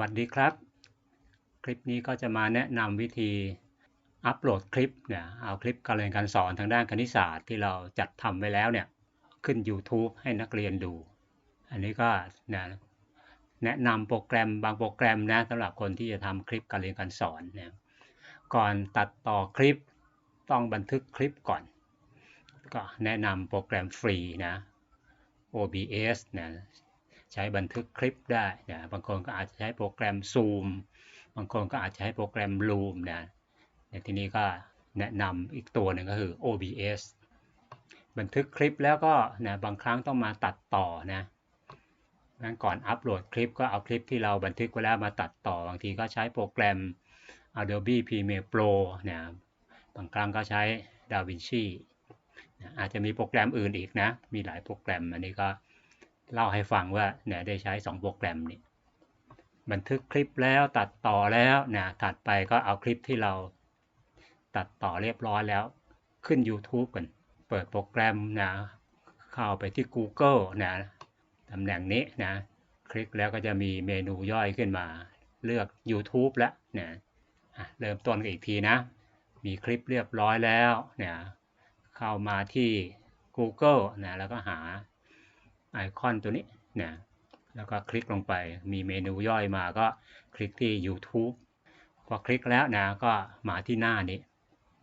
วัสดีครับ คลิปนี้ก็จะมาแนะนำวิธีอัปโหลดคลิปเนี่ยเอาคลิปการเรียนการสอนทางด้านคณิตศาสตร์ที่เราจัดทำไว้แล้วเนี่ยขึ้น YouTube ให้นักเรียนดู อันนี้ก็นะแนะนำโปรแกรมบางโปรแกรมนะสำหรับคนที่จะทำคลิปการเรียนการสอนเนี่ยก่อนตัดต่อคลิปต้องบันทึกคลิปก่อน ก็แนะนำโปรแกรมฟรีนะ OBS นะ ใช้บันทึกคลิปได้นะบางคนก็อาจจะใช้โปรแกรม Zoom บางคนก็อาจจะใช้โปรแกรม Loom นะในที่นี้ก็แนะนำอีกตัวหนึ่งก็คือ OBS บันทึกคลิปแล้วก็นะบางครั้งต้องมาตัดต่อนะงั้นก่อนอัปโหลดคลิปก็เอาคลิปที่เราบันทึกไว้แล้วมาตัดต่อบางทีก็ใช้โปรแกรม Adobe Premiere Pro นะบางครั้งก็ใช้ DaVinci นะอาจจะมีโปรแกรมอื่นอีกนะ มีหลายโปรแกรมอันนี้ก็ เล่าให้ฟังว่าเนี่ยได้ใช้ 2 โปรแกรมนี้บันทึกคลิปแล้วตัดต่อแล้วนะถัดไปก็เอาคลิปที่เราตัดต่อเรียบร้อยแล้วขึ้น YouTube กัน เปิดโปรแกรมนะเข้าไปที่ Google นะตำแหน่งนี้นะคลิกแล้วก็จะมีเมนูย่อยขึ้นมาเลือก YouTube แล้วนะเริ่มต้นกันอีกทีนะ มีคลิปเรียบร้อยแล้วเนี่ยเข้ามาที่ Google นะแล้วก็หา ไอคอนตัวนี้นะแล้วก็คลิกลงไปมีเมนูย่อยมาก็คลิกที่ YouTube พอคลิกแล้วนะก็มาที่หน้านี้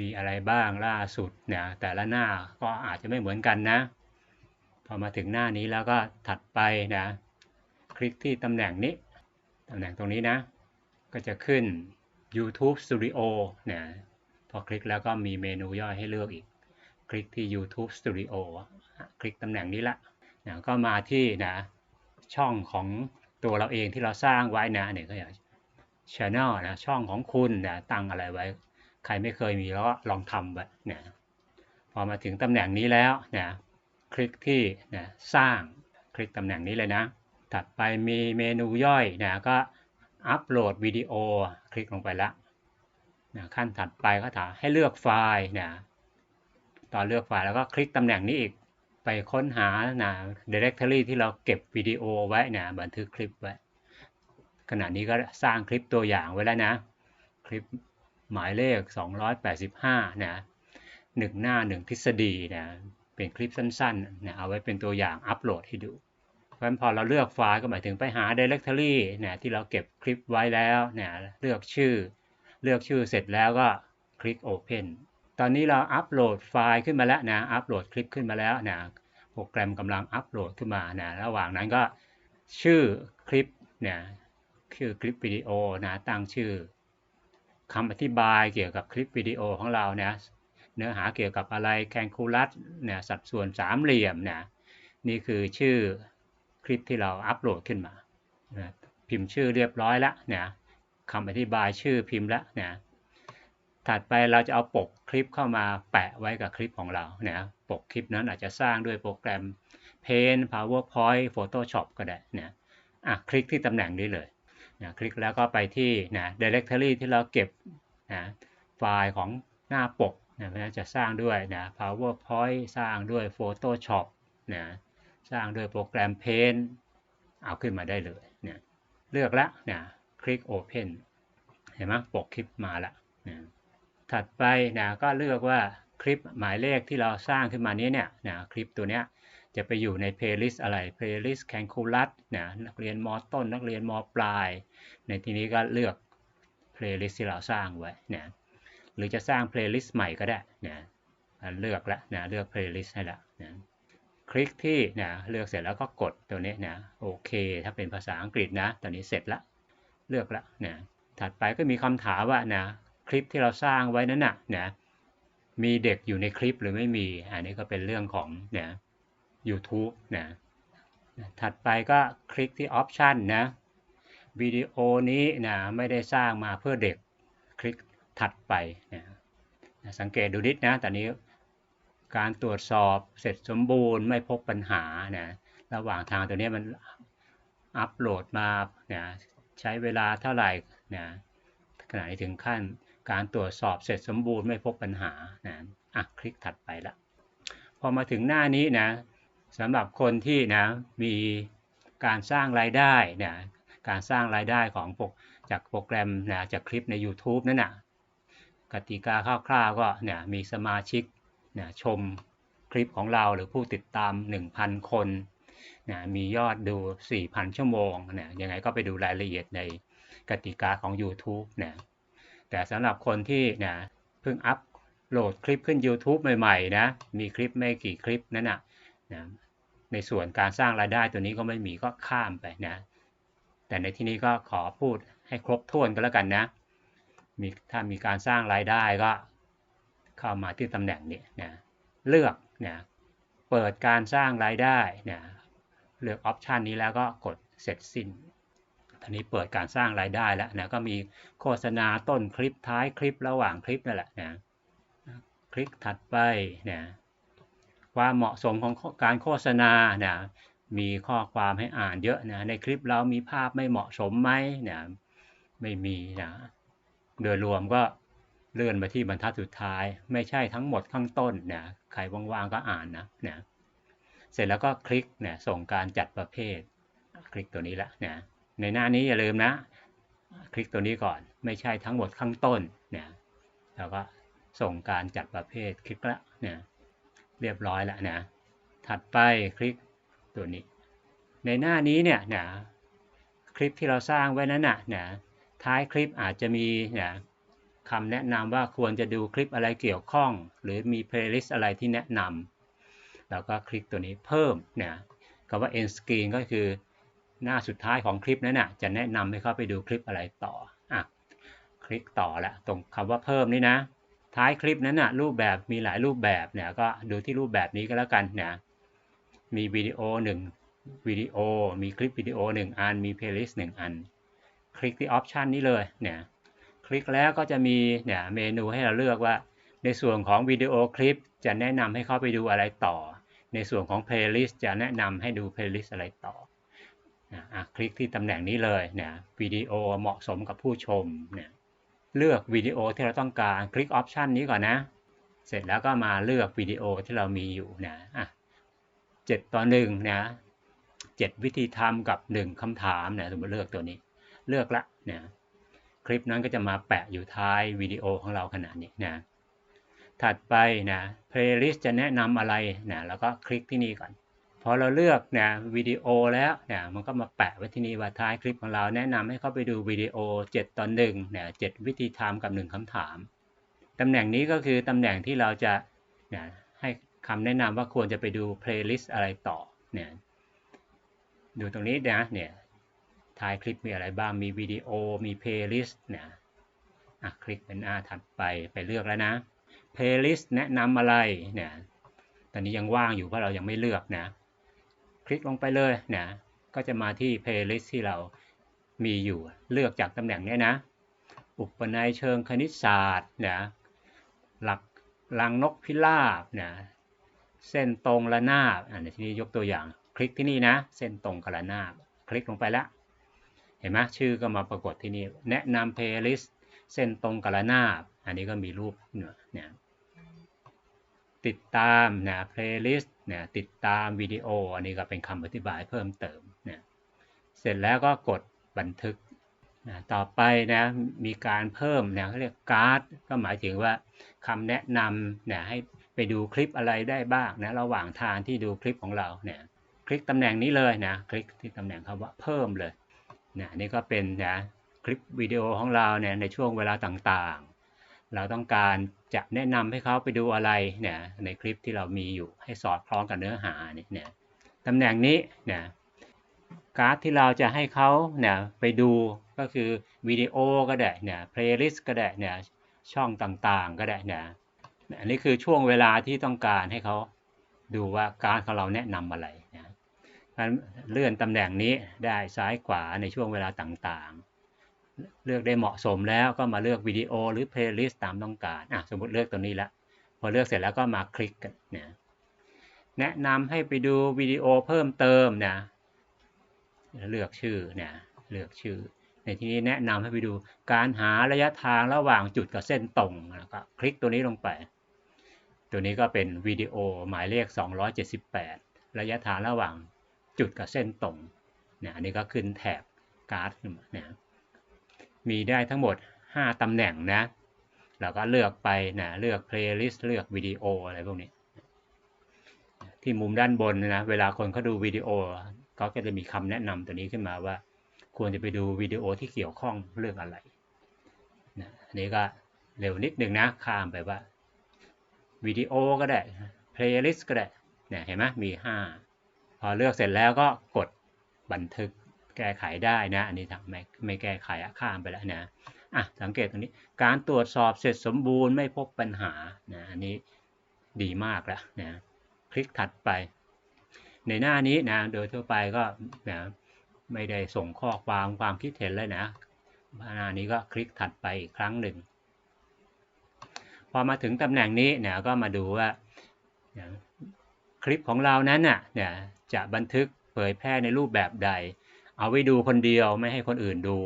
มีอะไรบ้างล่าสุดเนี่ยแต่ละหน้าก็อาจจะไม่เหมือนกันนะพอมาถึงหน้านี้แล้วก็ถัดไปนะ คลิกที่ตำแหน่งนี้ตำแหน่งตรงนี้นะ ก็จะขึ้น YouTube Studio เนี่ยพอคลิกแล้วก็มีเมนูย่อยให้เลือกอีก คลิกที่ YouTube Studio คลิกตำแหน่งนี้ละ นะก็มาที่นะช่องของตัวเราเองที่เราสร้างไว้นะเนี่ยก็อย่าง Channel นะช่องของคุณนะตั้งอะไรไว้ ใครไม่เคยมีแล้วก็ลองทำแบบเนี่ยพอมาถึงตำแหน่งนี้แล้วนะคลิกที่นะสร้างคลิกตำแหน่งนี้เลยนะ ถัดไปมีเมนูย่อยนะก็อัปโหลดวิดีโอคลิกลงไปละนะขั้นถัดไปก็ถามให้เลือกไฟล์นะตอนเลือกไฟล์แล้วก็คลิกตำแหน่งนี้อีก ไปค้นหานะ directory ที่เราเก็บวิดีโอไว้นะบันทึกคลิปไว้ ขณะนี้ก็สร้างคลิปตัวอย่างไว้แล้วนะ คลิปหมายเลข 285 นะหนึ่งหน้าหนึ่งทฤษฎีนะ เป็นคลิปสั้นๆนะเอาไว้เป็นตัวอย่างอัปโหลดให้ดูเพราะฉะนั้นพอเราเลือกไฟล์ก็หมายถึงไปหา directory นะที่เราเก็บคลิปไว้แล้วนะเลือกชื่อ เลือกชื่อเสร็จแล้วก็คลิก Open ตอนนี้เราอัปโหลดไฟล์ขึ้นมาแล้วนะ อัปโหลดคลิปขึ้นมาแล้วนะ โปรแกรมกำลังอัปโหลดขึ้นมานะ ระหว่างนั้นก็ชื่อคลิปเนี่ยชื่อคลิปวิดีโอนะ ตั้งชื่อคำอธิบายเกี่ยวกับคลิปวิดีโอของเรานะ เนื้อหาเกี่ยวกับอะไรแคนคูลัสเนี่ยสัดส่วนสามเหลี่ยมนะ นี่คือชื่อคลิปที่เราอัปโหลดขึ้นมานะพิมพ์ชื่อเรียบร้อยแล้วเนี่ยคำอธิบายชื่อพิมพ์แล้วเนี่ย ถัดไปเราจะเอาปกคลิปเข้ามาแปะไว้กับคลิปของเราเนี่ยปกคลิปนั้นอาจจะสร้างด้วยโปรแกรม Paint PowerPoint Photoshop ก็ได้เนี่ยอะคลิกที่ตำแหน่งนี้เลยนะคลิกแล้วก็ไปที่นะ directory ที่เราเก็บนะไฟล์ของหน้าปกนะเพราะฉะนั้นจะสร้างด้วยนะ PowerPoint สร้างด้วย Photoshop นะสร้างด้วยโปรแกรม Paint เอาขึ้นมาได้เลยเนี่ยเลือกแล้วนะคลิก Open เห็นไหมปกคลิปมาแล้วนะ ถัดไปนะก็เลือกว่าคลิปหมายเลขที่เราสร้างขึ้นมานี้เนี่ยนะคลิปตัวเนี้ยจะไปอยู่ใน playlist อะไร playlist calculus นะนักเรียนมต้น นักเรียนมปลาย ในที่นี้ก็เลือก playlist ที่เราสร้างไว้นะหรือจะสร้าง playlist ใหม่ก็ได้นะเลือกแล้วนะเลือก playlist ให้แล้วนะคลิกที่นะเลือกเสร็จแล้วก็กดตัวนี้นะโอเค ถ้าเป็นภาษาอังกฤษนะตอนนี้เสร็จแล้วเลือกแล้วนะถัดไปก็มีคำถามว่านะ คลิปที่เราสร้างไว้นั้นนะนะมีเด็กอยู่ในคลิปหรือไม่มี อันนี้ก็เป็นเรื่องของนะ YouTube นะถัดไปก็คลิกที่ Option นะวิดีโอนี้นะไม่ได้สร้างมาเพื่อเด็กคลิกถัดไปนะสังเกตดูนิดนะตอนนี้การตรวจสอบเสร็จสมบูรณ์ไม่พบปัญหานะระหว่างทางตัวนี้มันอัปโหลดมานะใช้เวลาเท่าไหร่นะขณะนี้ถึงขั้น การตรวจสอบเสร็จสมบูรณ์ไม่พบปัญหานะอะคลิกถัดไปละพอมาถึงหน้านี้นะสำหรับคนที่นะมีการสร้างรายได้นะการสร้างรายได้ของพวกจากโปรแกรมนะจากคลิปใน YouTube นั่นน่ะกติกาคร่าวๆก็เนี่ยมีสมาชิกเนี่ยชมคลิปของเราหรือผู้ติดตาม 1,000 คนนะมียอดดู 4,000 ชั่วโมงเนี่ยยังไงก็ไปดูรายละเอียดในกติกาของ YouTube นะ แต่สำหรับคนที่นะเพิ่งอัพโหลดคลิปขึ้น YouTube ใหม่ๆนะมีคลิปไม่กี่คลิปนั่นนะนะในส่วนการสร้างรายได้ตัวนี้ก็ไม่มีก็ข้ามไปนะ แต่ในที่นี้ก็ขอพูดให้ครบถ้วนก็แล้วกันนะมีถ้ามีการสร้างรายได้ก็เข้ามาที่ตำแหน่งนี้นะเลือกนะเปิดการสร้างรายได้นะเลือกออปชันนี้แล้วก็กดเสร็จสิ้น ตอนนี้เปิดการสร้างรายได้แล้วนะก็มีโฆษณาต้นคลิปท้ายคลิประหว่างคลิปนั่นแหละนะคลิกถัดไปนะความเหมาะสมของการโฆษณานะมีข้อความให้อ่านเยอะนะในคลิปเรามีภาพไม่เหมาะสมไหมนะไม่มีนะโดยรวมก็เลื่อนมาที่บรรทัดสุดท้าย ไม่ใช่ทั้งหมดข้างต้นนะใครว่างๆก็อ่านนะนะเสร็จแล้วก็คลิกเนี่ยส่งการจัดประเภท คลิกตัวนี้ละนะ ในหน้านี้อย่าลืมนะ คลิกตัวนี้ก่อนไม่ใช่ทั้งหมดข้างต้นเนะแล้วก็ส่งการจัดประเภทคลิกละเนี่ยเรียบร้อยแล้วนะถัดไปคลิกตัวนี้ ในหน้านี้เนี่ยนะคลิปที่เราสร้างไว้นั้นนะนะท้ายคลิปอาจจะมีนะคำแนะนำว่าควรจะดูคลิปอะไรเกี่ยวข้อง หรือมีเพลย์ลิสต์อะไรที่แนะนำแล้วก็คลิกตัวนี้เพิ่มนะคำว่า end screen ก็คือ หน้าสุดท้ายของคลิปนั้นนะจะแนะนำให้เข้าไปดูคลิปอะไรต่ออะคลิกต่อละตรงคำว่าเพิ่มนี่นะ ท้ายคลิปนั้นนะรูปแบบมีหลายรูปแบบเนี่ยก็ดูที่รูปแบบนี้ก็แล้วกันนะมีวิดีโอ1วิดีโอมีคลิปวิดีโอ1อันมีเพลย์ลิสต์1อัน คลิกที่ออปชันนี้เลยเนี่ยคลิกแล้วก็จะมีเนี่ยเมนูให้เราเลือกว่า ในส่วนของวิดีโอคลิปจะแนะนำให้เข้าไปดูอะไรต่อ ในส่วนของเพลย์ลิสต์จะแนะนำให้ดูเพลย์ลิสต์อะไรต่อ นะคลิกที่ตำแหน่งนี้เลยเนี่ยวิดีโอเหมาะสมกับผู้ชมเนี่ยเลือกวิดีโอที่เราต้องการคลิกออปชันนี้ก่อนนะ เสร็จแล้วก็มาเลือกวิดีโอที่เรามีอยู่นะอะเจ็ดต่อหนึ่งนะเจ็ดวิธีทำกับหนึ่งคำถามนี่ยสมมติเลือกตัวนี้ เลือกละนี่ยคลิปนั้นก็จะมาแปะอยู่ท้ายวิดีโอของเราขนาดนี้นะถัดไปนะเพลย์ลิสต์จะแนะนำอะไรนะแล้วก็คลิกที่นี่ก่อน อเราเลือกเนะวิดีโอแล้วเนะมันก็มาแปะไว้ที่นี่ว่าท้ายคลิปของเราแนะนำให้เข้าไปดูวิดีโอ 7 ตอนหนึ่งนะเจ็ดวิธีทำกับ 1คำถามตำแหน่งนี้ก็คือตำแหน่งที่เราจะเนะให้คำแนะนำว่าควรจะไปดูเพลย์ลิสต์อะไรต่อเนี่ยดูตรงนี้นะเนี่ยท้ายคลิปมีอะไรบ้างมีวิดีโอมีเพลย์ลิสต์เนี่ยอะคลิกเป็นหน้าถัดไปไปเลือกแล้วนะเพลย์ลิสต์แนะนำอะไรเนี่ยตอนนี้ยังว่างอยู่เพราะเรายังไม่เลือกนะ คลิกลงไปเลยนะก็จะมาที่เพลย์ลิสที่เรามีอยู่เลือกจากตำแหน่งนี้นะ อุปนัยเชิงคณิตศาสตร์นะหลักลังนกพิราบนะเส้นตรงระนาบอันที่นี้ยกตัวอย่าง คลิกที่นี่นะ เส้นตรงกับระนาบ คลิกลงไปแล้ว เห็นไหมชื่อก็มาปรากฏที่นี่ แนะนำเพลย์ลิสต์เส้นตรงกับระนาบ อันนี้ก็มีรูปเนี่ยติดตามนะเพลย์ลิสต์ นี่ยติดตามวิดีโอ อันนี้ก็เป็นคำอธิบายเพิ่มเติมเนี่ยเสร็จแล้วก็กดบันทึกนะต่อไปนะมีการเพิ่มเนี่ยเขาเรียกการ์ดก็หมายถึงว่าคำแนะนำนี่ยให้ไปดูคลิปอะไรได้บ้างนะระหว่างทางที่ดูคลิปของเราเนี่ยคลิกตำแหน่งนี้เลยนะคลิกที่ตำแหน่งคำว่าเพิ่มเลยนะนี่ก็เป็นนะคลิปวิดีโอของเราเนี่ยในช่วงเวลาต่างๆ เราต้องการ จะแนะนำให้เขาไปดูอะไรเนี่ยในคลิปที่เรามีอยู่ให้สอดคล้องกับเนื้อหาเนี่ยตำแหน่งนี้เนี่ยการ์ดที่เราจะให้เขาเนี่ยไปดูก็คือวิดีโอก็ได้เนี่ยเพลย์ลิสต์ก็ได้เนี่ยช่องต่างๆก็ได้เนี่ยอันนี้คือช่วงเวลาที่ต้องการให้เขาดูว่าการของเราแนะนำอะไรนะการเลื่อนตำแหน่งนี้ได้ซ้ายขวาในช่วงเวลาต่างๆ เลือกได้เหมาะสมแล้วก็มาเลือกวิดีโอหรือเพลย์ลิสต์ตามต้องการอะสมมติเลือกตัวนี้ละพอเลือกเสร็จแล้วก็มาคลิกกันนะแนะนำให้ไปดูวิดีโอเพิ่มเติมนะเลือกชื่อนะเลือกชื่อ ในที่นี้แนะนำให้ไปดูการหาระยะทางระหว่างจุดกับเส้นตรงแล้วก็คลิกตัวนี้ลงไป ตัวนี้ก็เป็นวิดีโอหมายเลข 278 ระยะทางระหว่างจุดกับเส้นตรงเนี่ยอันนี้ก็ขึ้นแถบการ์ดขึ้นมาเนี่ย มีได้ทั้งหมด 5 ตำแหน่งนะ เราก็เลือกไปนะเลือก playlist เลือกวิดีโออะไรพวกนี้ ที่มุมด้านบนนะเวลาคนเขาดูวิดีโอก็จะมีคำแนะนำตัวนี้ขึ้นมาว่า ควรจะไปดูวิดีโอที่เกี่ยวข้องเรื่องอะไรนะอันนี้ก็เร็วนิดหนึ่งนะข้ามไปว่าวิดีโอก็ได้ playlist ก็ได้เนี่ยเห็นไหมมี 5 พอเลือกเสร็จแล้วก็กดบันทึก แก้ไขได้นะ อันนี้ทำไม่ไม่แก้ไขอะข้ามไปแล้วนะอะสังเกตตรงนี้การตรวจสอบเสร็จสมบูรณ์ไม่พบปัญหานะอันนี้ดีมากแล้วนะคลิกถัดไป ในหน้านี้นะโดยทั่วไปก็นะไม่ได้ส่งข้อความความคิดเห็นเลยนะหน้านี้ก็คลิกถัดไปอีกครั้งหนึ่ง พอมาถึงตำแหน่งนี้เนี่ยก็มาดูว่าคลิปของเรานั้นน่ะเนี่ยจะบันทึกเผยแพร่ในรูปแบบใด เอาไว้ดูคนเดียวไม่ให้คนอื่นดู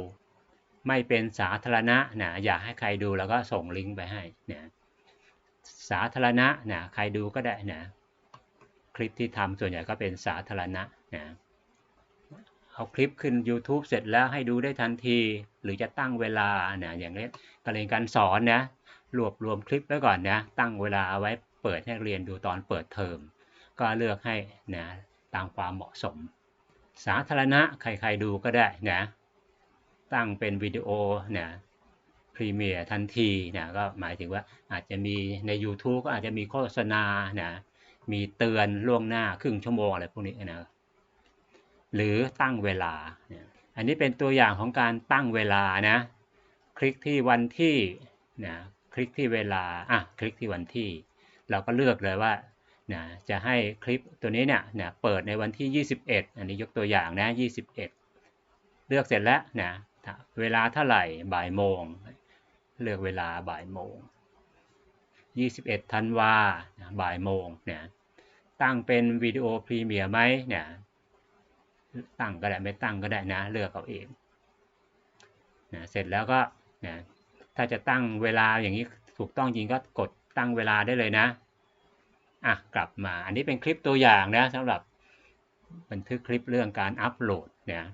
ไม่เป็นสาธารณะนะอยากให้ใครดูแล้วก็ส่งลิงก์ไปให้เนี่ยสาธารณะนะใครดูก็ได้นะคลิปที่ทำส่วนใหญ่ก็เป็นสาธารณะนะเอาคลิปขึ้น YouTube เสร็จแล้วให้ดูได้ทันที หรือจะตั้งเวลานะอย่างนี้การเรียนการสอนนะรวบรวมคลิปไว้ก่อนนะตั้งเวลาเอาไว้เปิดให้เรียนดูตอนเปิดเทอมก็เลือกให้นะตามความเหมาะสม สาธารณะใครๆดูก็ได้นะตั้งเป็นวิดีโอนะพรีเมียร์ทันทีนะก็หมายถึงว่าอาจจะมีใน YouTube ก็อาจจะมีโฆษณานะมีเตือนล่วงหน้าครึ่งชั่วโมงอะไรพวกนี้นะหรือตั้งเวลา อันนี้เป็นตัวอย่างของการตั้งเวลานะคลิกที่วันที่นะคลิกที่เวลาอะคลิกที่วันที่ เราก็เลือกเลยว่า นะจะให้คลิปตัวนี้เนี่ยนะเปิดในวันที่ 21 อันนี้ยกตัวอย่างนะ 21 เลือกเสร็จแล้วนะเวลาเท่าไหร่บ่ายโมง เลือกเวลาบ่ายโมง 21ธันวาบ่ายโมงเนี่ยตั้งเป็นวิดีโอพรีเมียร์ไหมเนี่ยตั้งก็ได้ไม่ตั้งก็ได้นะ เลือกเอาเองนะเสร็จแล้วก็นะถ้าจะตั้งเวลาอย่างนี้ถูกต้องจริงก็กดตั้งเวลาได้เลยนะ อะกลับมา อันนี้เป็นคลิปตัวอย่างนะสำหรับบันทึกคลิปเรื่องการอัปโหลดเนี่ย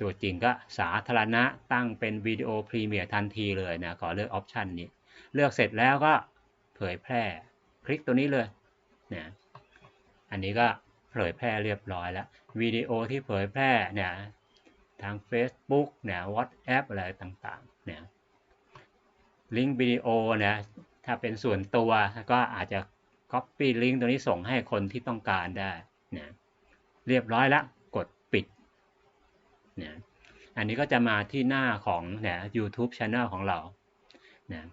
ตัวจริงก็สาธารณะตั้งเป็นวิดีโอพรีเมียร์ทันทีเลยนะขอเลือกออปชันนี้ เลือกเสร็จแล้วก็เผยแพร่คลิกตัวนี้เลยเนี่ยอันนี้ก็เผยแพร่เรียบร้อยแล้ววิดีโอที่เผยแพร่เนี่ยทาง Facebook เนี่ย WhatsApp อะไรต่างๆเนี่ยลิงก์วิดีโอเนี่ยถ้าเป็นส่วนตัวก็อาจจะ Copy ลิงก์ตัวนี้ส่งให้คนที่ต้องการได้นะเรียบร้อยแล้วกดปิดนะอันนี้ก็จะมาที่หน้าของนะ YouTube Channel ของเรานะ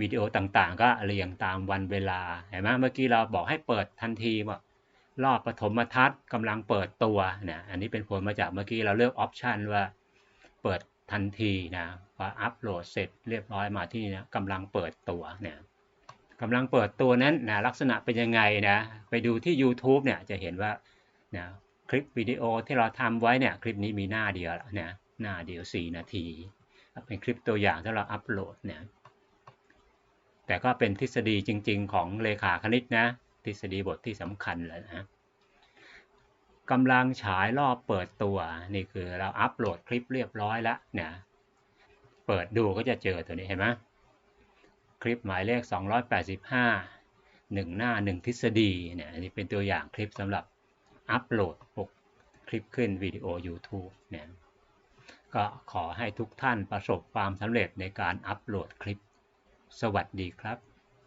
วิดีโอต่างๆ ก็เรียงตามวันเวลาเห็นไหมเมื่อกี้เราบอกให้เปิดทันทีว่ารอบปฐมทัศน์กำลังเปิดตัวนะอันนี้เป็นผลมาจากเมื่อกี้เราเลือกออปชันว่าเปิดทันทีนะพออัปโหลดเสร็จเรียบร้อยมาที่นี่นะกำลังเปิดตัวเนี่ย กำลังเปิดตัวนั้นนะลักษณะเป็นยังไงนะไปดูที่ YouTube เนี่ยจะเห็นว่านะคลิปวิดีโอที่เราทำไว้เนี่ยคลิปนี้มีหน้าเดียวนะหน้าเดียว 4 นาที เป็นคลิปตัวอย่างที่เราอัปโหลดเนี่ยแต่ก็เป็นทฤษฎีจริง ๆ ของเลขาคณิตนะทฤษฎีบทที่สำคัญเลยนะกำลังฉายรอบเปิดตัวนี่คือเราอัปโหลดคลิปเรียบร้อยแล้วเนี่ยเปิดดูก็จะเจอตัวนี้เห็นไหม คลิปหมายเลข 285 1 หน้า 1 ทฤษฎีเนี่ยอันนี้เป็นตัวอย่างคลิปสำหรับอัปโหลดพวกคลิปขึ้นวิดีโอ YouTube เนี่ยก็ขอให้ทุกท่านประสบความสำเร็จในการอัปโหลดคลิป สวัสดีครับ